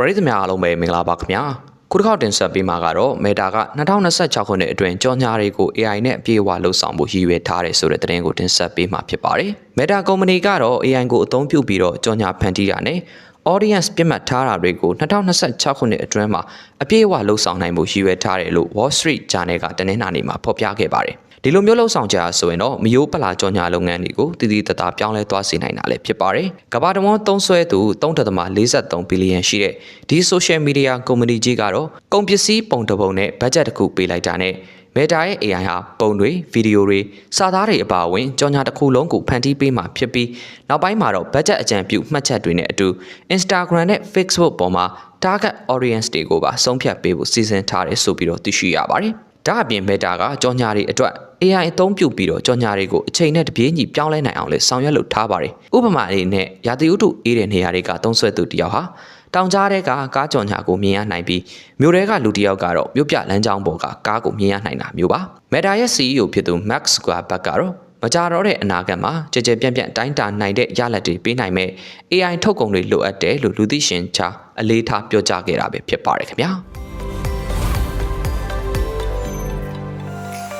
ပရိသတ်များအားလုံးပဲမင်္ဂလာပါခင်ဗျာခုတစ်ခေါက်တင်ဆက်ပေးမှာကတော့ Meta က2026ခုနှစ်အတွင်းကြော်ညာတွေကို AI နဲ့အပြည့်အဝလှုပ်ဆောင်ဖို့ရည်ရွယ်ထားတယ်ဆိုတဲ့သတင်းကိုတင်ဆက်ပေးမှာဖြစ်ပါတယ်။ Meta ကုမ္ပဏီကတော့ AI ကိုအသုံးပြုပြီးတော့ကြော်ညာဖန်တီးတာနဲ့ audience ပြတ်မှတ်ထားတာတွေကို2026ခုနှစ်အတွင်းမှာအပြည့်အဝလှုပ်ဆောင်နိုင်မှုရည်ရွယ်ထားတယ်လို့ Wall Street Journal ကတနင်္လာနေ့မှာဖော်ပြခဲ့ပါတယ်။ဒီလိုမျိုးလှုပ်ဆောင်ကြဆိုရင်တော့မယိုးပလာကြော်ညာလုပ်ငန်းတွေကိုတည်တည်တသာပြောင်းလဲသွားစေနိုင်တာလည်းဖြစ်ပါတယ်။ကမ္ဘာတဝန်းသုံးစွဲသူ3.43ဘီလီယံရှိတဲ့ဒီ social media ကုမ္ပဏီကြီးကတော့ကုန်ပစ္စည်းပုံတစ်ပုံနဲ့ budget တစ်ခုပေးလိုက်တာနဲ့ Meta ရဲ့ AI ဟာပုံတွေဗီဒီယိုတွေစာသားတွေအပါအဝင်ကြော်ညာတစ်ခုလုံးကိုဖန်တီးပေးမှာဖြစ်ပြီးနောက်ပိုင်းမှာတော့ budget အကြံပြုမှတ်ချက်တွေနဲ့အတူ Instagram နဲ့ Facebook ပေါ်မှာ target audience တွေကိုပါဆုံးဖြတ်ပေးဖို့စီစဉ်ထားတယ်ဆိုပြီးတော့သိရှိရပါတယ်။ဒါအပြင် Meta ကကြော်ညာတွေအတွက် AI အသုံးပြုပြီးတော့ကြော်ညာတွေကိုအချိန်နဲ့တပြေးညီပြောင်းလဲနိုင်အောင်လဲဆောင်ရွက်လုပ်ထားပါတယ်။ဥပမာအနေနဲ့ရာသီဥတုအေးတဲ့နေရာတွေကသုံးစွဲသူတယောက်ဟာတောင်ကြားတဲ့ကကားကြော်ညာကိုမြင်ရနိုင်ပြီးမြို့ထဲကလူတစ်ယောက်ကတော့မြို့ပြလမ်းကြောင်းပေါ်ကကားကိုမြင်ရနိုင်တာမျိုးပါ။ Meta ရဲ့ CEO ဖြစ်သူ Max Zuckerberg ကတော့မကြတော့တဲ့အနာဂတ်မှာကြကြပြန့်ပြန့်တိုင်းတာနိုင်တဲ့ရလဒ်တွေပေးနိုင်မဲ့ AI ထုတ်ကုန်တွေလိုအပ်တယ်လို့လူသိရှင်ကြားအလေးထားပြောကြားခဲ့တာပဲဖြစ်ပါတယ်ခင်ဗျာ